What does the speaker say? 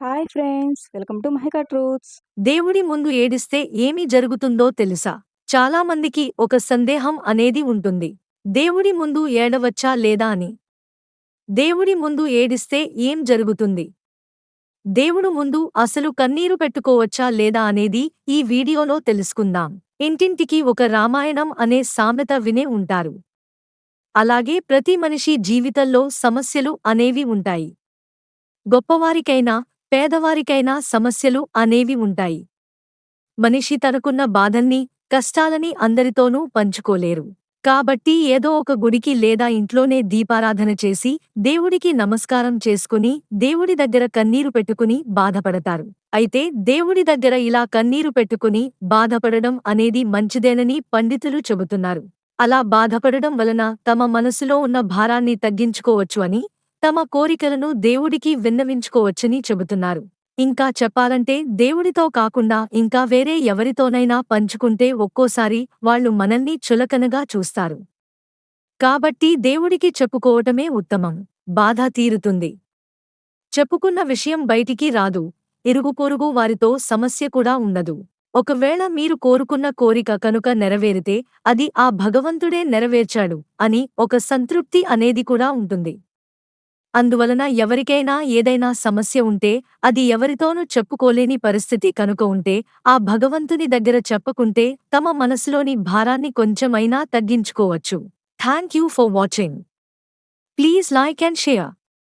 Hi friends welcome to Mahika truths. దేవుడి ముందు ఏడిస్తే ఏమి జరుగుతుందో తెలుసా? చాలా మందికి ఒక సందేహం అనేది ఉంటుంది. దేవుడి ముందు ఏడవచ్చా లేదా అని? దేవుడి ముందు ఏడిస్తే ఏం జరుగుతుంది? దేవుడు ముందు అసలు కన్నీరు పెట్టుకోవచ్చా లేదా అనేది ఈ వీడియోలో తెలుసుకుందాం. ఇంటింటికి ఒక రామాయణం అనే సామెత వినే ఉంటారు. అలాగే ప్రతి మనిషి జీవితంలో సమస్యలు అనేవి ఉంటాయి. గొప్పవారికైనా పేదవారికైనా సమస్యలు అనేవి ఉంటాయి. మనిషి తనకున్న బాధల్ని కష్టాలని అందరితోనూ పంచుకోలేరు. కాబట్టి ఏదో ఒక గుడికి లేదా ఇంట్లోనే దీపారాధన చేసి దేవుడికి నమస్కారం చేసుకుని దేవుడి దగ్గర కన్నీరు పెట్టుకుని బాధపడతారు. అయితే దేవుడి దగ్గర ఇలా కన్నీరు పెట్టుకుని బాధపడడం అనేది మంచిదేనని పండితులు చెబుతున్నారు. అలా బాధపడడం వలన తమ మనసులో ఉన్న భారాన్ని తగ్గించుకోవచ్చు అని తమ కోరికలను దేవుడికి విన్నవించుకోవచ్చని చెబుతున్నారు. ఇంకా చెప్పాలంటే దేవుడితో కాకుండా ఇంకా వేరే ఎవరితోనైనా పంచుకుంటే ఒక్కోసారి వాళ్ళు మనల్ని చులకనగా చూస్తారు. కాబట్టి దేవుడికి చెప్పుకోవటమే ఉత్తమం. బాధ తీరుతుంది. చెప్పుకున్న విషయం బయటికి రాదు. ఇరుగు పొరుగు వారితో సమస్య కూడా ఉండదు. ఒకవేళ మీరు కోరుకున్న కోరిక కనుక నెరవేరితే అది ఆ భగవంతుడే నెరవేర్చాడు అని ఒక సంతృప్తి అనేది కూడా ఉంటుంది. అందువలన ఎవరికైనా ఏదైనా సమస్య ఉంటే అది ఎవరితోనూ చెప్పుకోలేని పరిస్థితి కనుక ఉంటే ఆ భగవంతుని దగ్గర చెప్పకుంటే తమ మనసులోని భారాన్ని కొంచెమైనా తగ్గించుకోవచ్చు. Thank you for watching please like and share